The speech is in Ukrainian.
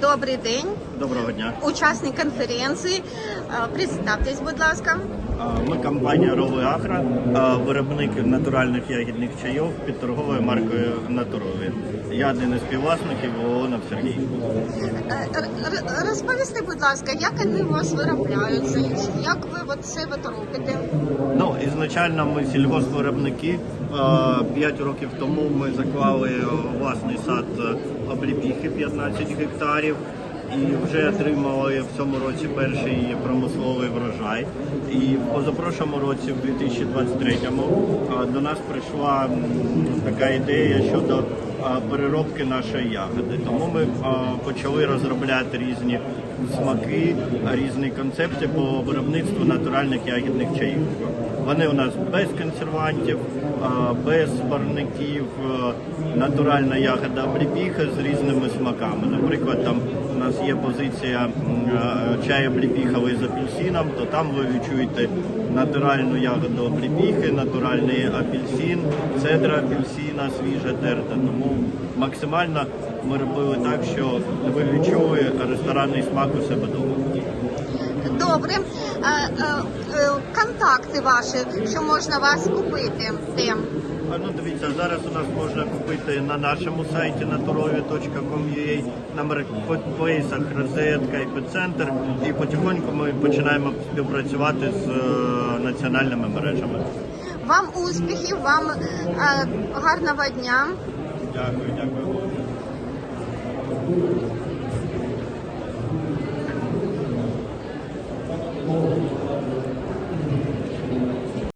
Добрий день, Доброго дня. учасник конференції. Представтесь, будь ласка. Ми компанія Роли Агро, а, виробник натуральних ягідних чайов під торговою маркою Натурові. Я один із співвласників Волонов Сергій. Е, Розповісти, будь ласка, як вони у вас виробляються, як ви це робите? Ізначально ми сільгоспвиробники. А, П'ять років тому ми заклали власний сад е, обліпіхи 15 гектарів. І вже отримали в цьому році перший промисловий врожай. І в позапрошлому році, в 2023-му, до нас прийшла така ідея щодо переробки нашої ягоди. Тому ми почали розробляти різні смаки, різні концепти по виробництву натуральних ягідних чаїв. Вони у нас без консервантів, без барників, а, натуральна ягода обліпіха з різними смаками. Наприклад, там у нас є позиція чаю обліпіховий з апельсином, то там ви відчуєте натуральну ягоду обліпіхи, натуральний апельсин, цедра апельсина, свіжа терта. Тому максимально ми робили так, що ви відчули ресторанний смак у себе вдома. Добре. Е, е, е, Контакти ваші, що можна вас купити. А, Ну, дивіться, зараз у нас можна купити на нашому сайті naturovі.com.ua на маркетплейсах розетка епіцентр і потихоньку ми починаємо співпрацювати з національними мережами. Вам успіхів, вам гарного дня. và người dân của quốc